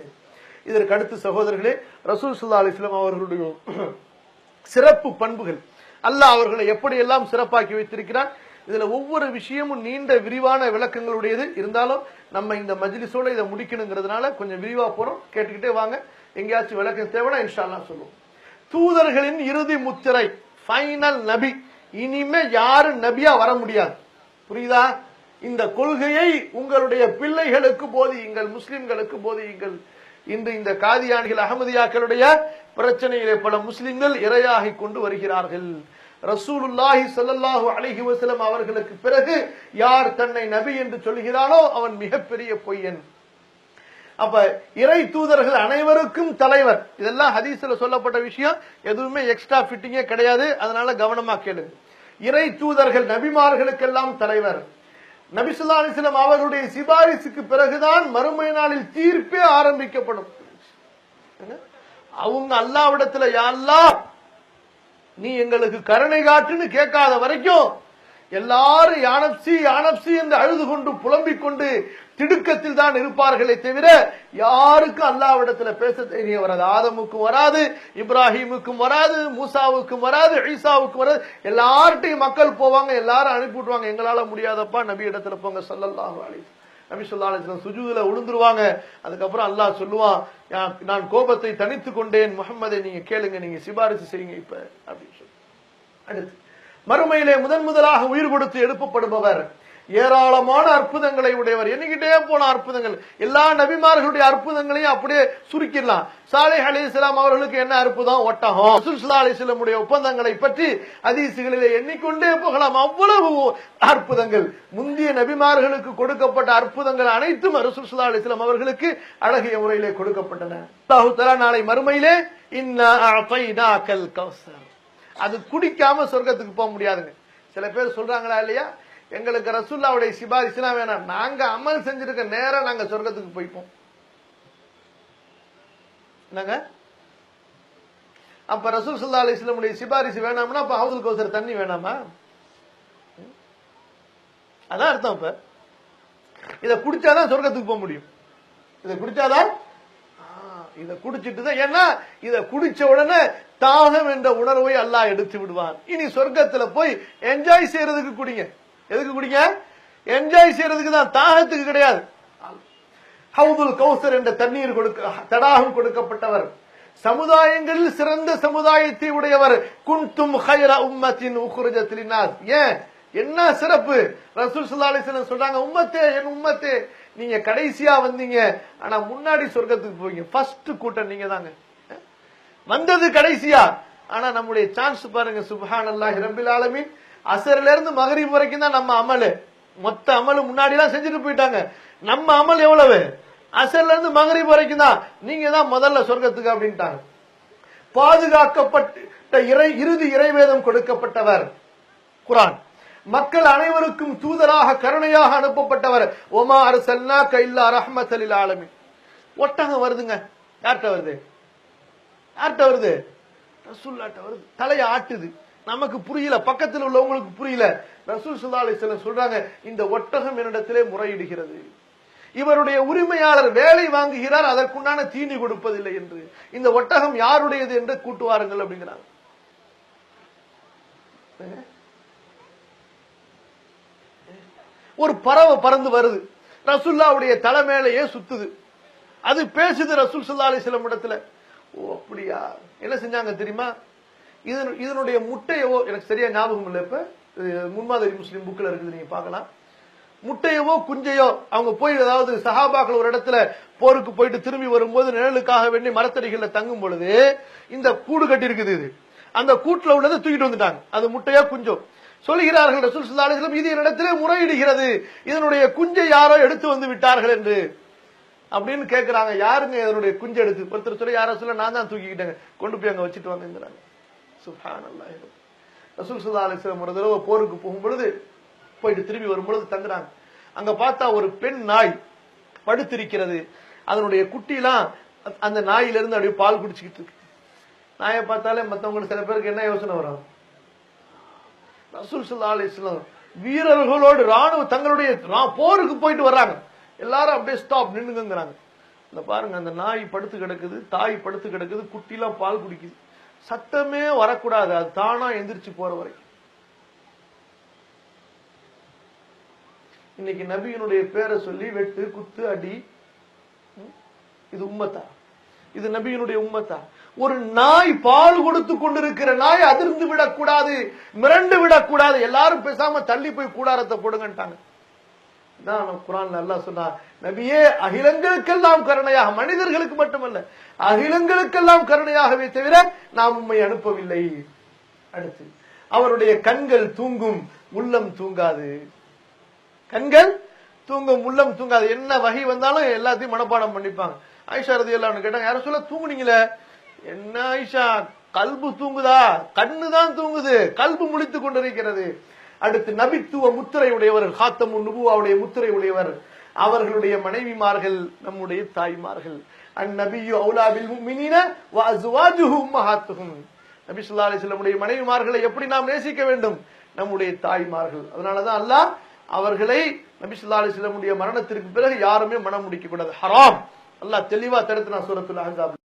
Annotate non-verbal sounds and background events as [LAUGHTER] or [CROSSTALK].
சரி இதற்கு அடுத்து சகோதரர்களே ரசூல் சுல்லா அலிஸ்லாம் அவர்களுடைய [CLEARS THROAT] சிறப்பு பண்புகள். அல்லாஹ் அவர்களை எப்படியெல்லாம் சிறப்பாக்கி வைத்திருக்கிறான்? இதுல ஒவ்வொரு விஷயமும் நீண்ட விரிவான விளக்கங்களுடையது. இருந்தாலும் நம்ம இந்த மஜ்லிஸோட இதை முடிக்கணுங்கிறதுனால கொஞ்சம் விரிவா போறோம். கேட்டுக்கிட்டே வாங்க. எங்கேயாச்சும் விளக்கம் தேவைன்னா இன்ஷால்லாம் சொல்லுவோம். தூதர்களின் இறுதி முத்திரை ஃபைனல் நபி. இனிமே யாரும் நபியா வர முடியாது. புரியுதா? இந்த கொள்கையை உங்களுடைய பிள்ளைகளுக்கு போதியுங்கள் முஸ்லிம்களுக்கு போதியுங்கள் இன்று இந்த காதியானிகள் அகமதியாக்களுடைய பிரச்சனையிலே பல முஸ்லிம்கள் இரையாகி கொண்டு வருகிறார்கள். ரசூலுல்லாஹி சல்லாஹு அலஹி வசலம் அவர்களுக்கு பிறகு யார் தன்னை நபி என்று சொல்கிறானோ அவன் மிகப்பெரிய பொய்யன். அப்ப இறை தூதர்கள் அனைவருக்கும் தலைவர். இதெல்லாம் ஹதீஸ்ல சொல்லப்பட்ட விஷயம். எதுவுமே எக்ஸ்ட்ரா ஃபிட்டிங்கே கிடையாது. அதனால கவனமா கேளு இறை தூதர்கள் நபிமார்களுக்கெல்லாம் தலைவர். நபிசுல்லா அலிஸ்லாம் அவருடைய சிபாரிசுக்கு பிறகுதான் மறுமை நாளில் தீர்ப்பே ஆரம்பிக்கப்படும். அவங்க அல்லாவிடத்துல யா நீ எங்களுக்கு கருணை காட்டுன்னு கேட்காத வரைக்கும் எல்லாரும் யானப்சி யானப்சி என்று அழுது கொண்டு புலம்பிக் கொண்டு திடுக்கத்தில் தான் இருப்பார்களே தவிர யாருக்கும் அல்லாவிடத்துல பேச தைரியம். வராது ஆதமுக்கும் வராது இப்ராஹிமுக்கும் வராது மூசாவுக்கும் வராது ஈசாவுக்கும் வராது. எல்லார்ட்டையும் மக்கள் போவாங்க எல்லாரும் அனுப்பி விட்டுவாங்க எங்களால முடியாதப்பா நபி இடத்துல போங்க சொல்லல்லாஹு அலைஹி நபி சொல்லா அலிஸ்லாம் சுஜூதுல விழுந்துருவாங்க அதுக்கப்புறம் அல்லாஹ் சொல்லுவான் நான் கோபத்தை தனித்து கொண்டேன். முகம்மதை நீங்க கேளுங்க நீங்க சிபாரிசு செய்யுங்க இப்ப அப்படின்னு சொல்லி. அடுத்து. மறுமையிலே முதன் முதலாக உயிர் கொடுத்து எழுப்பப்படுபவர். ஏராளமான அற்புதங்களை உடையவர். எண்ணிக்கிட்டே போன அற்புதங்கள். எல்லா நபிமார்களுடைய அற்புதங்களையும் அப்படியே சுருக்கிடலாம். சாலை அலிஸ்லாம் அவர்களுக்கு என்ன அற்புதம்? ஒட்டகம். அலி இஸ்லாமுடைய ஒப்பந்தங்களை பற்றி ஹதீசுகளிலே எண்ணிக்கொண்டே போகலாம். அவ்வளவு அற்புதங்கள். முந்தைய நபிமார்களுக்கு கொடுக்கப்பட்ட அற்புதங்கள் அனைத்தும் ரசூல்சுல்லா அலி இஸ்லாம் அவர்களுக்கு அழகிய முறையிலே கொடுக்கப்பட்டன. நாளை மறுமையிலே இன்னா கல் கௌசர். அது குடிக்காம சொர்க்கத்துக்கு போக முடியாதுங்க. சில பேர் சொல்றாங்களா இல்லையா? எங்களுக்கு ரசூல்லாவுடைய சிபாரிசுலாம் வேணாம். நாங்க அமல் செஞ்சிருக்க நேரம் நாங்க சொர்க்கத்துக்கு போய்ப்போம். என்னங்க? அப்ப ரசூல் சுல்லா அலிஸ்லமுடைய சிபாரிசு வேணாம்னா அப்ப ஹவுதுல் கௌசர் தண்ணி வேணாமா? அதான் அர்த்தம் இப்ப. இதை குடிச்சாதான் சொர்க்கத்துக்கு போக முடியும். இதை குடிச்சாதான் இதை குடிச்சிட்டு தான் ஏன்னா இதை குடிச்ச உடனே தாகம் என்ற உணர்வை அல்லாஹ் எடுத்து விடுவான். இனி சொர்க்கத்துல போய் என்ஜாய் செய்யறதுக்கு குடிங்க. எதுக்கு குடிங்க? என்ஜாய் செய்யறதுக்கு தான் தாகத்துக்கு கிடையாது. ஹவுதுல் கௌசர் என்ற தண்ணீர் கொடுக்க தடாகம் கொடுக்கப்பட்டவர். சமுதாயங்களில் சிறந்த சமுதாயத்தை உடையவர். குன்தும் ஹைரா உம்மத்தின் உக்குரஜத் ஏன்? என்ன சிறப்பு? ரசூல் சுல்லாலிசன் சொல்றாங்க உம்மத்தே என் உம்மத்தே நீங்க கடைசியா வந்தீங்க. ஆனா முன்னாடி சொர்க்கத்துக்கு போவீங்க. ஃபர்ஸ்ட் கூட்டம் நீங்க தாங்க வந்தது கடைசியா? ஆனா நம்முடைய சான்ஸ் பாருங்க சுப்ஹானல்லாஹி ரப்பில் ஆலமீன். அசர்ல இருந்து மகரிப் வரைக்கும் தான் நம்ம அமலு. மொத்த அமலு முன்னாடி எல்லாம் செஞ்சுட்டு போயிட்டாங்க. நம்ம அமல் எவ்வளவு? அசர்ல இருந்து மகரிப் வரைக்கும் தான். நீங்க தான் முதல்ல சொர்க்கத்துக்கு அப்படின்ட்டாங்க. பாதுகாக்கப்பட்ட இறை இறுதி இறைவேதம் கொடுக்கப்பட்டவர் குரான். மக்கள் அனைவருக்கும் தூதராக கருணையாக அனுப்பப்பட்டவர். ஒமா அரசல்லா கைல்லா ரஹ்மத்தலில் ஆலமி ஒட்டகம் வருதுங்க. யார்கிட்ட வருது? யார்கிட்ட வருது. ரசூல்லாட்ட வருது. தலையை ஆட்டுது. நமக்கு புரியல. பக்கத்தில் உள்ளவங்களுக்கு புரியல. ரசூல் சுல்லா அலிஸ்லாம் சொல்றாங்க இந்த ஒட்டகம் என்னிடத்திலே முறையிடுகிறது. இவருடைய உரிமையாளர் வேலை வாங்குகிறார் அதற்குண்டான தீனி கொடுப்பதில்லை என்று. இந்த ஒட்டகம் யாருடையது என்று கூட்டுவாருங்கள் அப்படிங்கிறாங்க. ஒரு பறவை பறந்து வருது. ரசுல்லாவுடைய தலை மேலேயே சுத்துது. அது பேசுது ரசூல் சல்லா அலிஸ்லம் இடத்துல. அப்படியா? என்ன செஞ்சாங்க தெரியுமா? இதனு- இதனுடைய முட்டையவோ எனக்கு சரியா ஞாபகம் இல்லை இப்ப. முன்மாதிரி முஸ்லீம் புக்கில் இருக்குது நீங்க பார்க்கலாம். முட்டையவோ குஞ்சையோ அவங்க போய் ஏதாவது சஹாபாக்கள் ஒரு இடத்துல போருக்கு போயிட்டு திரும்பி வரும்போது நிழலுக்காக வேண்டி மரத்தடிகள்ல தங்கும் பொழுது இந்த கூடு கட்டி இருக்குது இது. அந்த கூட்டுல உள்ளதை தூக்கிட்டு வந்துட்டாங்க. அது முட்டையோ குஞ்சோ? சொல்லுகிறார்கள் ரசூல் ஸல்லல்லாஹு அலைஹி இது என்னிடத்திலே முறையிடுகிறது. இதனுடைய குஞ்சை யாரோ எடுத்து வந்து விட்டார்கள் என்று. அப்படின்னு கேட்கறாங்க யாருங்க இதனுடைய குஞ்சு எடுத்து? ஒருத்தர் சொல்ல யாரோ சொல்ல நான் தான் தூக்கிக்கிட்டேங்க. கொண்டு போய் அங்க வச்சுட்டு வாங்கிறாங்க சுப்ஹானல்லாஹ். ரசூல் சுல்லா அலைஹி ஒரு தடவை போருக்கு போகும் பொழுது போயிட்டு திரும்பி வரும்பொழுது தங்குறாங்க. அங்க பார்த்தா ஒரு பெண் நாய் படுத்திருக்கிறது. அதனுடைய குட்டிலாம் அந்த நாயிலிருந்து அப்படியே பால் குடிச்சுக்கிட்டு இருக்கு. நாயை பார்த்தாலே மற்றவங்களுக்கு சில பேருக்கு என்ன யோசனை வரும்? ரசூல் சுல்லா அலைஹி வீரர்களோடு ராணுவ தங்களுடைய போருக்கு போயிட்டு வர்றாங்க. எல்லாரும் அப்படியே ஸ்டாப் நின்னுங்கிறாங்க இந்த பாருங்க அந்த நாய் படுத்து கிடக்குது தாய் படுத்து கிடக்குது குட்டிலாம் பால் குடிக்குது. சத்தமே வரக்கூடாது அது தானா எந்திரிச்சு போற வரைக்கும். இன்னைக்கு நபியினுடைய பேரை சொல்லி வெட்டு குத்து அடி இது உம்மத்தா? இது நபியினுடைய உம்மத்தா? ஒரு நாய் பால் கொடுத்து கொண்டிருக்கிற நாய் அதிர்ந்து விடக்கூடாது மிரண்டு விடக்கூடாது எல்லாரும் பேசாம தள்ளி போய் கூடாரத்தை போடுங்கன்ட்டாங்க. தான் குரான் நல்லா சொன்னா நபியே அகிலங்களுக்கெல்லாம் கருணையாக மனிதர்களுக்கு மட்டுமல்ல அகிலங்களுக்கெல்லாம் கருணையாகவே தவிர நாம் உம்மை அனுப்பவில்லை. அடுத்து அவருடைய கண்கள் தூங்கும் உள்ளம் தூங்காது. கண்கள் தூங்கும் உள்ளம் தூங்காது. என்ன வகை வந்தாலும் எல்லாத்தையும் மனப்பாடம் பண்ணிப்பாங்க. ஐஷா ரதி எல்லாம் கேட்டாங்க யாரும் சொல்ல தூங்குனீங்களே? என்ன ஐஷா கல்பு தூங்குதா? கண்ணு தான் தூங்குது கல்பு முழித்து கொண்டிருக்கிறது. அடுத்து நபித்துவ முத்திரை உடையவர்கள் ஹாத்தமு நுபுவாவுடைய முத்திரை உடையவர் அவர்களுடைய மனைவிமார்கள் நம்முடைய தாய்மார்கள். அந்நபியு அவுலாபில் நபி சொல்லா அலைஹி மனைவிமார்களை எப்படி நாம் நேசிக்க வேண்டும்? நம்முடைய தாய்மார்கள். அதனாலதான் அல்லாஹ் அவர்களை நபி சொல்லா அலைஹி மரணத்திற்கு பிறகு யாருமே மனம் முடிக்க கூடாது ஹராம். அல்லாஹ் தெளிவா தடுத்து நான் சூரத்துல அஹாப்